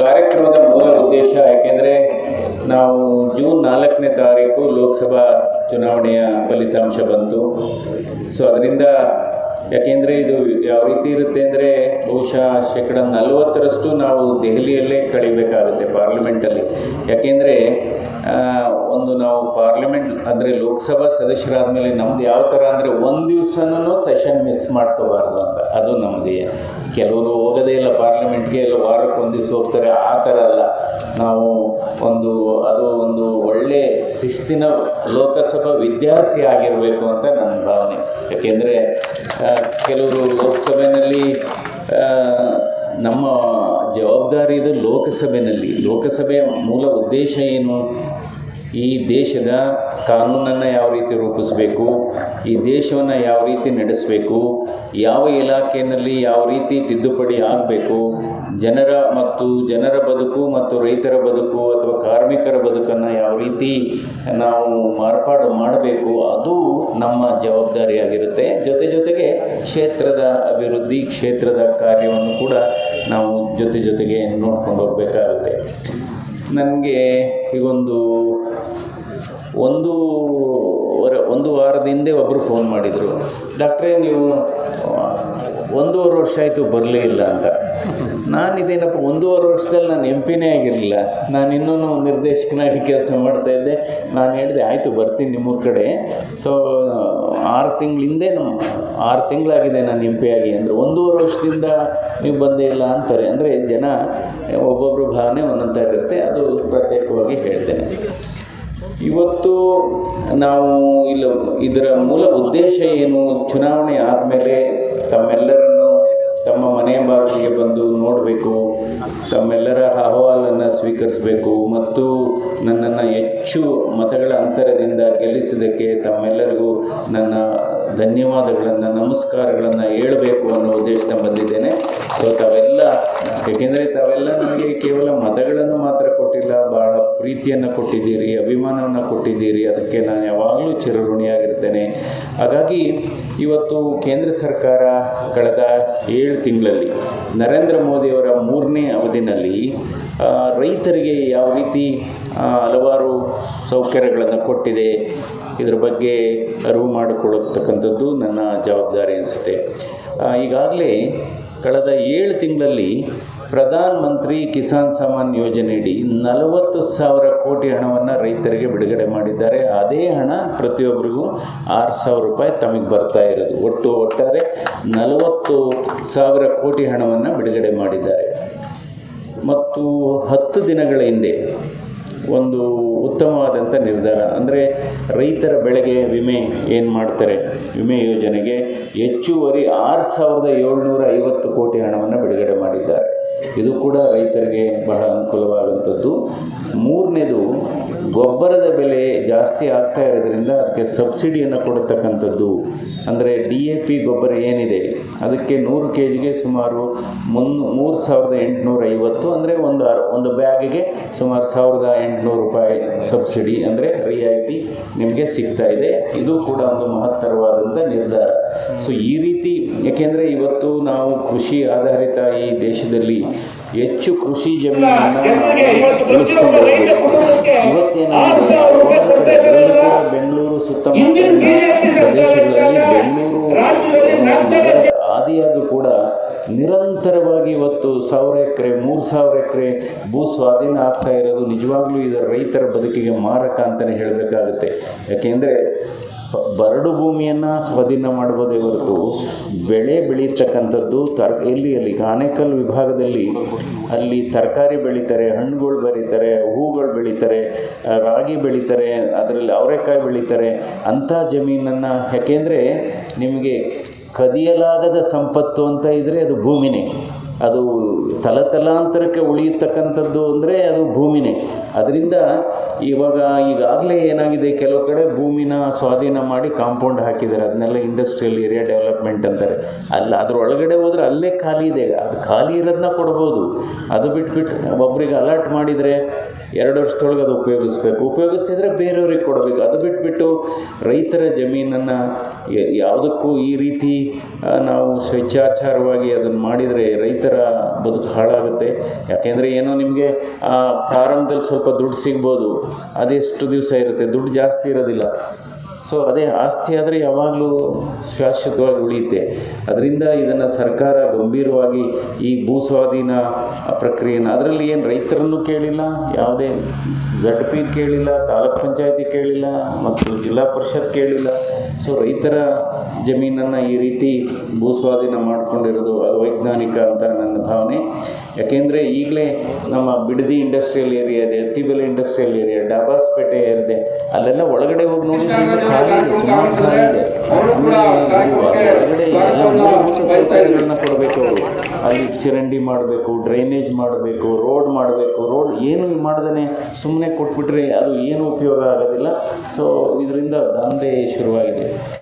ಕಾರ್ಯಕ್ರಮದ ಮೂಲ ಉದ್ದೇಶ ಯಾಕೆಂದರೆ ನಾವು ಜೂನ್ ನಾಲ್ಕನೇ ತಾರೀಕು ಲೋಕಸಭಾ ಚುನಾವಣೆಯ ಫಲಿತಾಂಶ ಬಂತು. ಸೊ ಅದರಿಂದ ಯಾಕೆಂದರೆ ಇದು ಯಾವ ರೀತಿ ಇರುತ್ತೆ ಅಂದರೆ ಬಹುಶಃ ಶೇಕಡ ನಲವತ್ತರಷ್ಟು ನಾವು ದೆಹಲಿಯಲ್ಲೇ ಕಳಿಬೇಕಾಗುತ್ತೆ ಪಾರ್ಲಿಮೆಂಟಲ್ಲಿ ಯಾಕೆಂದರೆ ಒಂದು ನಾವು ಪಾರ್ಲಿಮೆಂಟ್ ಅಂದರೆ ಲೋಕಸಭಾ ಸದಸ್ಯರಾದ ಮೇಲೆ ನಮ್ದು ಯಾವ ಥರ ಅಂದರೆ ಒಂದು ದಿವಸನೂ ಸೆಷನ್ ಮಿಸ್ ಮಾಡ್ಕೋಬಾರ್ದು ಅಂತ. ಅದು ನಮ್ಮದು ಕೆಲವರು ಹೋಗೋದೇ ಇಲ್ಲ ಪಾರ್ಲಿಮೆಂಟ್ಗೆ ಎಲ್ಲ ವಾರಕ್ಕೆ ಒಂದು ದಿವಸ ಹೋಗ್ತಾರೆ, ಆ ಥರ ಅಲ್ಲ. ನಾವು ಒಂದು, ಅದು ಒಂದು ಒಳ್ಳೆ ಶಿಸ್ತಿನ ಲೋಕಸಭಾ ವಿದ್ಯಾರ್ಥಿ ಆಗಿರಬೇಕು ಅಂತ ನನ್ನ ಭಾವನೆ. ಯಾಕೆಂದರೆ ಕೆಲವರು ಲೋಕಸಭೆಯಲ್ಲಿ ನಮ್ಮ ಜವಾಬ್ದಾರಿ ಇದು ಲೋಕಸಭೆಯಲ್ಲಿ ಲೋಕಸಭೆಯ ಮೂಲ ಉದ್ದೇಶ ಏನು? ಈ ದೇಶದ ಕಾನೂನನ್ನು ಯಾವ ರೀತಿ ರೂಪಿಸಬೇಕು, ಈ ದೇಶವನ್ನು ಯಾವ ರೀತಿ ನಡೆಸಬೇಕು, ಯಾವ ಇಲಾಖೆಯಲ್ಲಿ ಯಾವ ರೀತಿ ತಿದ್ದುಪಡಿ ಆಗಬೇಕು, ಜನರ ಮತ್ತು ಜನರ ಬದುಕು ಮತ್ತು ರೈತರ ಬದುಕು ಅಥವಾ ಕಾರ್ಮಿಕರ ಬದುಕನ್ನು ಯಾವ ರೀತಿ ನಾವು ಮಾರ್ಪಾಡು ಮಾಡಬೇಕು, ಅದು ನಮ್ಮ ಜವಾಬ್ದಾರಿಯಾಗಿರುತ್ತೆ. ಜೊತೆ ಜೊತೆಗೆ ಕ್ಷೇತ್ರದ ಅಭಿವೃದ್ಧಿ, ಕ್ಷೇತ್ರದ ಕಾರ್ಯವನ್ನು ಕೂಡ ನಾವು ಜೊತೆ ಜೊತೆಗೆ ನೋಡ್ಕೊಂಡು ಹೋಗಬೇಕಾಗುತ್ತೆ. ನನಗೆ ಈಗೊಂದು ಒಂದು ಒಂದು ವಾರದ ಹಿಂದೆ ಒಬ್ಬರು ಫೋನ್ ಮಾಡಿದರು. ಡಾಕ್ಟ್ರೇ, ನೀವು, ಒಂದೂವರೆ ವರ್ಷ ಆಯಿತು ಬರಲೇ ಇಲ್ಲ ಅಂತ. ನಾನು ಇದೇನಪ್ಪ, ಒಂದೂವರೆ ವರ್ಷದಲ್ಲಿ ನಾನು ಎಂ ಪಿನೇ ಆಗಿರಲಿಲ್ಲ. ನಾನು ಇನ್ನೂ ನಿರ್ದೇಶಕನಾಗಿ ಕೆಲಸ ಮಾಡ್ತಾಯಿದ್ದೆ ನಾನು ಹೇಳಿದೆ, ಆಯಿತು, ಬರ್ತೀನಿ ನಿಮ್ಮೂರ ಕಡೆ. ಸೊ ಆರು ತಿಂಗಳಿಂದೆ ನಮ್ಮ ಆರು ತಿಂಗಳಾಗಿದೆ ನಾನು ಎಂ ಪಿ ಆಗಿ. ಅಂದರೆ ಒಂದೂವರೆ ವರ್ಷದಿಂದ ನೀವು ಬಂದೇ ಇಲ್ಲ ಅಂತಾರೆ. ಅಂದರೆ ಜನ ಒಬ್ಬೊಬ್ಬರು ಭಾವನೆ ಒಂದೊಂದಾಗಿರುತ್ತೆ ಅದು ಪ್ರತ್ಯೇಕವಾಗಿ ಹೇಳ್ತೇನೆ. ಇವತ್ತು ನಾವು ಇಲ್ಲ, ಇದರ ಮೂಲ ಉದ್ದೇಶ ಏನು? ಚುನಾವಣೆ ಆದಮೇಲೆ ತಮ್ಮೆಲ್ಲರನ್ನು ತಮ್ಮ ಮನೆ ಬಾಗಿಲಿಗೆ ಬಂದು ನೋಡಬೇಕು, ತಮ್ಮೆಲ್ಲರ ಅಹವಾಲನ್ನು ಸ್ವೀಕರಿಸಬೇಕು ಮತ್ತು ನನ್ನನ್ನು ಹೆಚ್ಚು ಮತಗಳ ಅಂತರದಿಂದ ಗೆಲ್ಲಿಸಿದ್ದಕ್ಕೆ ತಮ್ಮೆಲ್ಲರಿಗೂ ನನ್ನ ಧನ್ಯವಾದಗಳನ್ನು, ನಮಸ್ಕಾರಗಳನ್ನು ಹೇಳಬೇಕು ಅನ್ನೋ ಉದ್ದೇಶ ಬಂದಿದ್ದೇನೆ. ಸೊ ತಾವೆಲ್ಲ, ಏಕೆಂದರೆ ತಾವೆಲ್ಲ ನನಗೆ ಕೇವಲ ಮತಗಳನ್ನು ಮಾತ್ರ ಕೊಟ್ಟಿಲ್ಲ ಭಾಳ ಪ್ರೀತಿಯನ್ನು ಕೊಟ್ಟಿದ್ದೀರಿ, ಅಭಿಮಾನವನ್ನು ಕೊಟ್ಟಿದ್ದೀರಿ, ಅದಕ್ಕೆ ನಾನು ಯಾವಾಗಲೂ ಚಿರಋಣಿಯಾಗಿರ್ತೇನೆ. ಹಾಗಾಗಿ ಇವತ್ತು ಕೇಂದ್ರ ಸರ್ಕಾರ ಕಳೆದ ಏಳು ತಿಂಗಳಲ್ಲಿ ನರೇಂದ್ರ ಮೋದಿಯವರ ಮೂರನೇ ಅವಧಿನಲ್ಲಿ ರೈತರಿಗೆ ಯಾವ ರೀತಿ ಹಲವಾರು ಸೌಕರ್ಯಗಳನ್ನು ಕೊಟ್ಟಿದೆ, ಇದರ ಬಗ್ಗೆ ಅರಿವು ಮಾಡಿಕೊಳ್ಳತಕ್ಕಂಥದ್ದು ನನ್ನ ಜವಾಬ್ದಾರಿ ಅನಿಸುತ್ತೆ. ಈಗಾಗಲೇ ಕಳೆದ ಏಳು ತಿಂಗಳಲ್ಲಿ ಪ್ರಧಾನ ಮಂತ್ರಿ ಕಿಸಾನ್ ಸಮ್ಮಾನ್ ಯೋಜನೆಯಡಿ ನಲವತ್ತು ಸಾವಿರ ಕೋಟಿ ಹಣವನ್ನು ರೈತರಿಗೆ ಬಿಡುಗಡೆ ಮಾಡಿದ್ದಾರೆ. ಅದೇ ಹಣ ಪ್ರತಿಯೊಬ್ಬರಿಗೂ ಆರು ಸಾವಿರ ರೂಪಾಯಿ ತಮಗೆ ಬರ್ತಾ ಇರೋದು. ಒಟ್ಟು ಒಟ್ಟಾರೆ ನಲವತ್ತು ಸಾವಿರ ಕೋಟಿ ಹಣವನ್ನು ಬಿಡುಗಡೆ ಮಾಡಿದ್ದಾರೆ. ಮತ್ತು ಹತ್ತು ದಿನಗಳ ಹಿಂದೆ ಒಂದು ಉತ್ತಮವಾದಂಥ ನಿರ್ಧಾರ. ಅಂದರೆ ರೈತರ ಬೆಳೆಗೆ ವಿಮೆ ಏನು ಮಾಡ್ತಾರೆ? ವಿಮೆ ಯೋಜನೆಗೆ ಹೆಚ್ಚುವರಿ ಆರು ಸಾವಿರದ ಏಳ್ನೂರ ಐವತ್ತು ಕೋಟಿ ಹಣವನ್ನು ಬಿಡುಗಡೆ ಮಾಡಿದ್ದಾರೆ. ಇದು ಕೂಡ ರೈತರಿಗೆ ಬಹಳ ಅನುಕೂಲವಾದಂಥದ್ದು. ಮೂರನೇದು, ಗೊಬ್ಬರದ ಬೆಲೆ ಜಾಸ್ತಿ ಆಗ್ತಾ ಇರೋದ್ರಿಂದ ಅದಕ್ಕೆ ಸಬ್ಸಿಡಿಯನ್ನು ಕೊಡತಕ್ಕಂಥದ್ದು. ಅಂದರೆ ಡಿ ಎ ಪಿ ಗೊಬ್ಬರ ಏನಿದೆ, ಅದಕ್ಕೆ ನೂರು ಕೆ ಜಿಗೆ ಸುಮಾರು ಮುನ್ ಮೂರು ಸಾವಿರದ ಎಂಟುನೂರ ಐವತ್ತು ಅಂದರೆ ಒಂದು ಒಂದು ಬ್ಯಾಗಿಗೆ ಸುಮಾರು ಸಾವಿರದ ಎಂಟುನೂರು ರೂಪಾಯಿ ಸಬ್ಸಿಡಿ ಅಂದರೆ ರಿಯಾಯಿತಿ ನಿಮಗೆ ಸಿಗ್ತಾ ಇದೆ. ಇದು ಕೂಡ ಒಂದು ಮಹತ್ತರವಾದಂಥ ನಿರ್ಧಾರ. ಸೊ ಈ ರೀತಿ, ಏಕೆಂದರೆ ಇವತ್ತು ನಾವು ಕೃಷಿ ಆಧಾರಿತ ಈ ದೇಶದಲ್ಲಿ ಹೆಚ್ಚು ಕೃಷಿ ಜಮೀನನ್ನು ಬೆಂಗಳೂರು ಸುತ್ತಮುತ್ತಲಿನ ಪ್ರದೇಶಗಳಲ್ಲಿ ಬೆಂಗಳೂರು ಆದಿಯಾಗೂ ಕೂಡ ನಿರಂತರವಾಗಿ ಇವತ್ತು ಸಾವಿರ ಎಕರೆ, ಮೂರು ಸಾವಿರ ಎಕರೆ ಭೂ ಸ್ವಾಧೀನ ಆಗ್ತಾ ಇರೋದು ನಿಜವಾಗ್ಲೂ ಇದರ ರೈತರ ಬದುಕಿಗೆ ಮಾರಕ ಅಂತಲೇ ಹೇಳಬೇಕಾಗುತ್ತೆ. ಯಾಕೆಂದರೆ ಬರಡು ಭೂಮಿಯನ್ನು ಸ್ವಾಧೀನ ಮಾಡ್ಬೋದೇ ಹೊರತು ಬೆಳೆ ಬೆಳೀತಕ್ಕಂಥದ್ದು ತರ್, ಎಲ್ಲಿ ಅಲ್ಲಿ ಆನೇಕಲ್ ವಿಭಾಗದಲ್ಲಿ ಅಲ್ಲಿ ತರಕಾರಿ ಬೆಳೀತಾರೆ, ಹಣ್ಣುಗಳು ಬರೀತಾರೆ ಹೂಗಳು ಬೆಳೀತಾರೆ ರಾಗಿ ಬೆಳೀತಾರೆ, ಅದರಲ್ಲಿ ಅವರೆಕಾಯಿ ಬೆಳೀತಾರೆ. ಅಂಥ ಜಮೀನನ್ನು, ಯಾಕೆಂದರೆ ನಿಮಗೆ ಕದಿಯಲಾಗದ ಸಂಪತ್ತು ಅಂತ ಇದ್ದರೆ ಅದು ಭೂಮಿನೇ. ಅದು ತಲತಲಾಂತರಕ್ಕೆ ಉಳಿಯತಕ್ಕಂಥದ್ದು ಅಂದರೆ ಅದು ಭೂಮಿನೇ. ಅದರಿಂದ ಇವಾಗ ಈಗಾಗಲೇ ಏನಾಗಿದೆ? ಕೆಲವು ಕಡೆ ಭೂಮಿನ ಸ್ವಾಧೀನ ಮಾಡಿ ಕಾಂಪೌಂಡ್ ಹಾಕಿದ್ದಾರೆ. ಅದನ್ನೆಲ್ಲ ಇಂಡಸ್ಟ್ರಿಯಲ್ ಏರಿಯಾ ಡೆವಲಪ್ಮೆಂಟ್ ಅಂತಾರೆ. ಅಲ್ಲ, ಅದ್ರ ಒಳಗಡೆ ಹೋದರೆ ಅಲ್ಲೇ ಖಾಲಿ ಇದೆ. ಅದು ಖಾಲಿ ಇರೋದನ್ನ ಕೊಡ್ಬೋದು. ಅದು ಬಿಟ್ಬಿಟ್ಟು ಒಬ್ರಿಗೆ ಅಲರ್ಟ್ ಮಾಡಿದರೆ ಎರಡು ವರ್ಷದೊಳಗೆ ಅದು ಉಪಯೋಗಿಸ್ಬೇಕು. ಉಪಯೋಗಿಸ್ತಿದ್ರೆ ಬೇರೆಯವ್ರಿಗೆ ಕೊಡಬೇಕು. ಅದು ಬಿಟ್ಬಿಟ್ಟು ರೈತರ ಜಮೀನನ್ನು ಯಾವುದಕ್ಕೂ ಈ ರೀತಿ ನಾವು ಸ್ವೇಚ್ಛಾಚಾರವಾಗಿ ಅದನ್ನು ಮಾಡಿದರೆ ರೈತರ ಬದುಕು ಹಾಳಾಗುತ್ತೆ. ಯಾಕೆಂದರೆ ಏನೋ ನಿಮಗೆ ಪ್ರಾರಂಭದಲ್ಲಿ ಸ್ವಲ್ಪ ದುಡ್ಡು ಸಿಗ್ಬೋದು. ಅದೆಷ್ಟು ದಿವಸ ಇರುತ್ತೆ? ದುಡ್ಡು ಜಾಸ್ತಿ ಇರೋದಿಲ್ಲ. ಸೊ ಅದೇ ಆಸ್ತಿ ಆದರೆ ಯಾವಾಗಲೂ ಶಾಶ್ವತವಾಗಿ ಉಳಿಯುತ್ತೆ. ಅದರಿಂದ ಇದನ್ನು ಸರ್ಕಾರ ಗಂಭೀರವಾಗಿ ಈ ಭೂ ಸ್ವಾಧೀನ ಪ್ರಕ್ರಿಯೆನ ಅದರಲ್ಲಿ ಏನು ರೈತರನ್ನು ಕೇಳಿಲ್ಲ ಯಾವುದೇ ಝಡ್ ಪಿ ಕೇಳಿಲ್ಲ ತಾಲೂಕ್ ಪಂಚಾಯತಿ ಕೇಳಿಲ್ಲ ಮತ್ತು ಜಿಲ್ಲಾ ಪರಿಷತ್ ಕೇಳಿಲ್ಲ. ಸೊ ರೈತರ ಜಮೀನನ್ನು ಈ ರೀತಿ ಭೂ ಸ್ವಾಧೀನ ಮಾಡಿಕೊಂಡಿರೋದು ವೈಜ್ಞಾನಿಕ ಅಂತ ನನ್ನ ಭಾವನೆ. ಯಾಕೆಂದರೆ ಈಗಲೇ ನಮ್ಮ ಬಿಡದಿ ಇಂಡಸ್ಟ್ರಿಯಲ್ ಏರಿಯಾ ಇದೆ ಅತ್ತಿಬೆಲೆ ಇಂಡಸ್ಟ್ರಿಯಲ್ ಏರಿಯಾ ಡಾಬಾಸ್ಪೇಟೆ ಏರಿದೆ ಅಲ್ಲೆಲ್ಲ ಒಳಗಡೆ ಹೋಗಿ ನೋಡಿದ್ರೆ ಇದೆ ಸುಮಾರು ಇದೆ. ಕೊಡಬೇಕು. ಅಲ್ಲಿ ಚರಂಡಿ ಮಾಡಬೇಕು ಡ್ರೈನೇಜ್ ಮಾಡಬೇಕು ರೋಡ್ ಮಾಡಬೇಕು. ರೋಡ್ ಏನು ಮಾಡ್ದೇ ಸುಮ್ಮನೆ ಕೊಟ್ಬಿಟ್ರೆ ಅದು ಏನು ಉಪಯೋಗ ಆಗೋದಿಲ್ಲ. ಸೊ ಇದರಿಂದ ದಂಧೆ ಶುರುವಾಗಿದೆ.